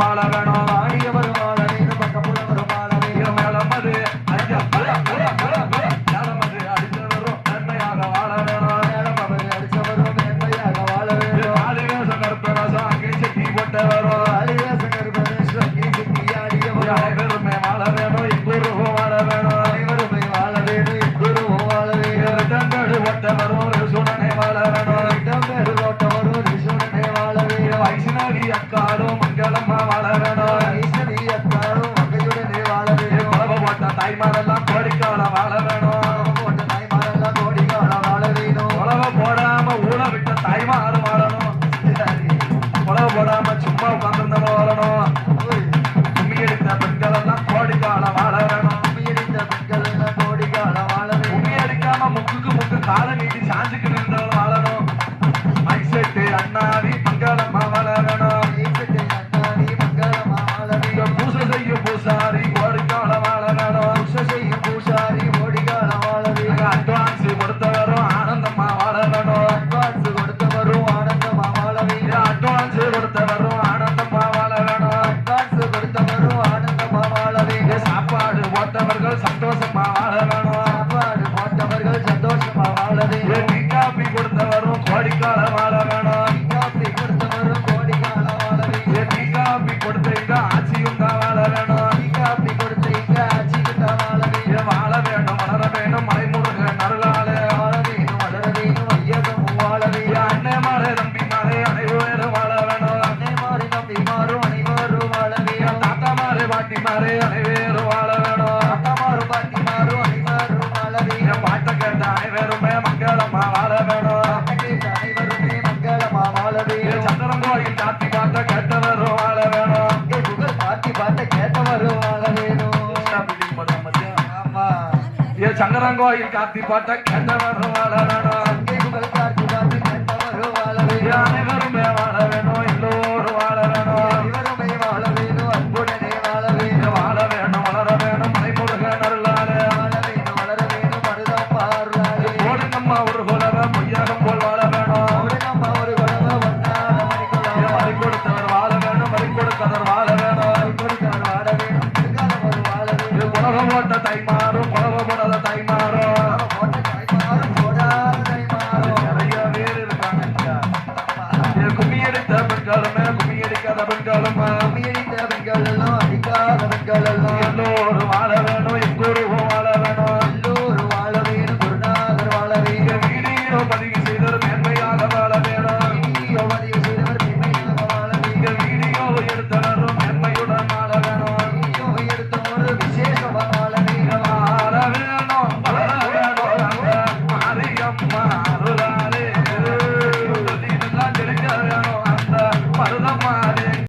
Voilà, voilà. ಶರಣ போட்டவர்கள் சந்தோஷமாக வாழ போட்டவர்கள் சந்தோஷமாக வாழவே காப்பி கொடுத்தவரும் கோடிக்கால வாழ வேணும். காப்பி கொடுத்தவரும் கோடிக்கால வாழவே காப்பி கொடுத்தீங்க ஆட்சியும் தான் வாழ வேணும். காப்பி கொடுத்தீங்க ஆட்சியும் தான் வாழவே வாழ வேண்டும் வளர வேண்டும் மலைமுருக நருளாலே வாழ வேண்டும் வளர வேண்டும் ஐயகம் வாழவே அன்னை மாறே நம்பி மாறே அனைவரும் வாழ வேணும் அன்னை மாறி நம்பி மாறும் அனைவரும் வாழவே தாத்தா மாறே பாட்டி மாறே அனை ஏத்த வருவாங்க வேணும். சங்கரங்கோயில் காத்தி பாட்ட கண்ண வருவாடா போட்ட தைமாறும் குழவ போடாத தைமாறும். நிறைய பேர் இருக்காங்க கும்மி அடித்த பெண்களுமே கும்மி அடிக்காத பெண்களுமா. கும்மி அடித்த பெண்கள் எல்லாம் அடிக்காத பெண்கள் எல்லாம். Mara.